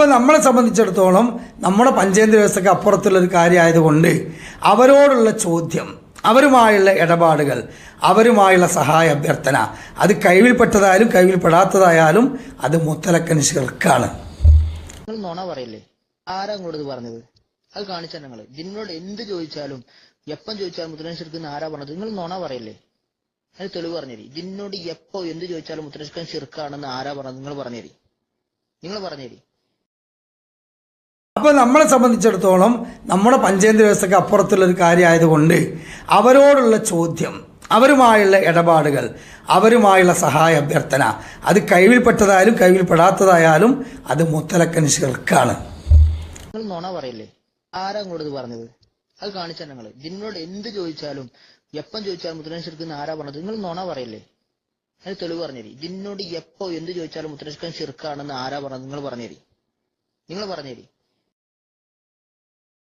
അപ്പോൾ നമ്മളെ സംബന്ധിച്ചിടത്തോളം നമ്മുടെ പഞ്ചേന്ദ്ര വ്യവസ്ഥയ്ക്ക് അപ്പുറത്തുള്ള ഒരു കാര്യമായതുകൊണ്ട് അവരോടുള്ള ചോദ്യം അവരുമായുള്ള ഇടപാടുകൾ അവരുമായുള്ള സഹായ അഭ്യർത്ഥന അത് കഴിവിൽ കൈവിൽപ്പെടാത്തതായാലും അത് മുത്തലക്കൻ നിങ്ങൾ നുണ പറയില്ലേ? ആരാ കൂടുതൽ പറഞ്ഞത്? അത് കാണിച്ച ഞങ്ങൾ നിന്നോട് എന്ത് ചോദിച്ചാലും എപ്പം ചോദിച്ചാലും മുത്തനശ്ശിർക്ക് ആരാ പറഞ്ഞത്? നിങ്ങൾ നുണ പറയില്ലേ? അതിന് തെളിവ് പറഞ്ഞേരി. നിന്നോട് എപ്പോ എന്ത് ചോദിച്ചാലും മുത്തലക്കൻ ഷിർക്കാണെന്ന് ആരാ പറഞ്ഞത്? നിങ്ങൾ പറഞ്ഞേരി. നിങ്ങൾ പറഞ്ഞേരി. അപ്പോൾ നമ്മളെ സംബന്ധിച്ചിടത്തോളം നമ്മുടെ പഞ്ചേന്ദ്ര വ്യവസ്ഥയ്ക്ക് അപ്പുറത്തുള്ള ഒരു കാര്യമായതുകൊണ്ട് അവരോടുള്ള ചോദ്യം അവരുമായുള്ള ഇടപാടുകൾ അവരുമായുള്ള സഹായ അഭ്യർത്ഥന അത് കഴിവിൽപ്പെട്ടതായാലും കഴിവിൽപ്പെടാത്തതായാലും അത് മുത്തലക്കൻ നിങ്ങൾ നുണ പറയല്ലേ? ആരാ ഇങ്ങോട്ട് പറഞ്ഞത്? അത് കാണിച്ചാ ഞങ്ങൾ നിന്നോട് എന്ത് ചോദിച്ചാലും എപ്പം ചോദിച്ചാലും മുത്തനശ്ശിർക്ക് ആരാ പറഞ്ഞത്? നിങ്ങൾ നുണ പറയല്ലേ? അതിന് തെളിവ് പറഞ്ഞേരി. നിന്നോട് എപ്പോ എന്ത് ചോദിച്ചാലും മുത്തലക്കൻ ഷിർക്കാണെന്ന് ആരാ പറഞ്ഞത്? നിങ്ങൾ പറഞ്ഞേരി. നിങ്ങൾ പറഞ്ഞേരി.